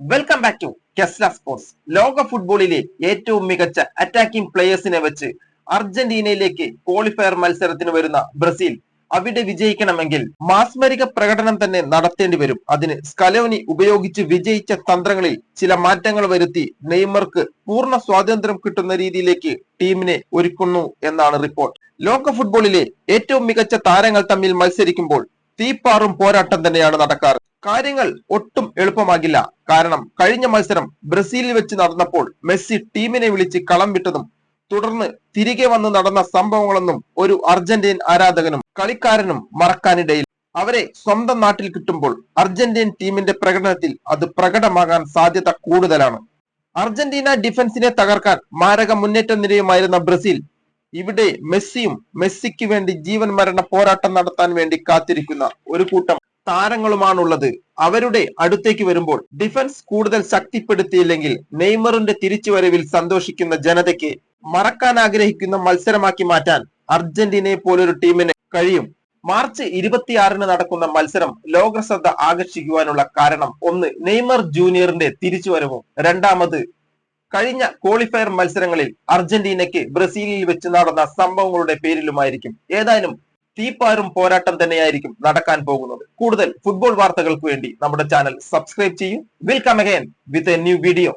Welcome back to കെസ്ല sports ലോക ഫുട്ബോളിലെ ഏറ്റവും മികച്ച അറ്റാക്കിംഗ് പ്ലേയേഴ്സിനെ വെച്ച് അർജന്റീനയിലേക്ക് ക്വാളിഫയർ മത്സരത്തിന് വരുന്ന ബ്രസീൽ അവിടെ വിജയിക്കണമെങ്കിൽ മാസ്മരിക പ്രകടനം തന്നെ നടത്തേണ്ടി വരും. അതിന് സ്കലോനി ഉപയോഗിച്ച് വിജയിച്ച തന്ത്രങ്ങളിൽ ചില മാറ്റങ്ങൾ വരുത്തി നെയ്മർക്ക് പൂർണ സ്വാതന്ത്ര്യം കിട്ടുന്ന രീതിയിലേക്ക് ടീമിനെ ഒരുക്കുന്നു എന്നാണ് റിപ്പോർട്ട് ലോക ഫുട്ബോളിലെ ഏറ്റവും മികച്ച താരങ്ങൾ തമ്മിൽ മത്സരിക്കുമ്പോൾ തീപ്പാറും പോരാട്ടം തന്നെയാണ് നടക്കാറ്. കാര്യങ്ങൾ ഒട്ടും എളുപ്പമാകില്ല. കാരണം കഴിഞ്ഞ മത്സരം ബ്രസീലിൽ വെച്ച് നടന്നപ്പോൾ മെസ്സി ടീമിനെ വിളിച്ച് കളം വിട്ടതും തുടർന്ന് തിരികെ വന്ന് നടന്ന സംഭവങ്ങളൊന്നും ഒരു അർജന്റീൻ ആരാധകനും കളിക്കാരനും മറക്കാനിടയിൽ അവരെ സ്വന്തം നാട്ടിൽ കിട്ടുമ്പോൾ അർജന്റീൻ ടീമിന്റെ പ്രകടനത്തിൽ അത് പ്രകടമാകാൻ സാധ്യത കൂടുതലാണ്. അർജന്റീന ഡിഫൻസിനെ തകർക്കാൻ മാരക മുന്നേറ്റ നിരയുമായിരുന്ന ബ്രസീൽ ഇവിടെ മെസ്സിയും മെസ്സിക്ക് വേണ്ടി ജീവൻ മരണ പോരാട്ടം നടത്താൻ വേണ്ടി കാത്തിരിക്കുന്ന ഒരു കൂട്ടം താരങ്ങളുമാണുള്ളത്. അവരുടെ അടുത്തേക്ക് വരുമ്പോൾ ഡിഫൻസ് കൂടുതൽ ശക്തിപ്പെടുത്തിയില്ലെങ്കിൽ നെയ്മറിന്റെ തിരിച്ചുവരവിൽ സന്തോഷിക്കുന്ന ജനതയ്ക്ക് മറക്കാൻ ആഗ്രഹിക്കുന്ന മത്സരമാക്കി മാറ്റാൻ അർജന്റീനയെ പോലൊരു ടീമിന് കഴിയും. മാർച്ച് ഇരുപത്തിയാറിന് നടക്കുന്ന മത്സരം ലോക ശ്രദ്ധ ആകർഷിക്കുവാനുള്ള കാരണം ഒന്ന് നെയ്മർ ജൂനിയറിന്റെ തിരിച്ചുവരവും. രണ്ടാമത് കഴിഞ്ഞ ക്വാളിഫയർ മത്സരങ്ങളിൽ അർജന്റീനയ്ക്ക് ബ്രസീലിൽ വെച്ച് നടന്ന സംഭവങ്ങളുടെ പേരിലുമായിരിക്കും. ഏതായാലും തീപ്പാരും പോരാട്ടം തന്നെയായിരിക്കും നടക്കാൻ പോകുന്നത്. കൂടുതൽ ഫുട്ബോൾ വാർത്തകൾക്ക് വേണ്ടി നമ്മുടെ ചാനൽ സബ്സ്ക്രൈബ് ചെയ്യൂ. Will come again with a new video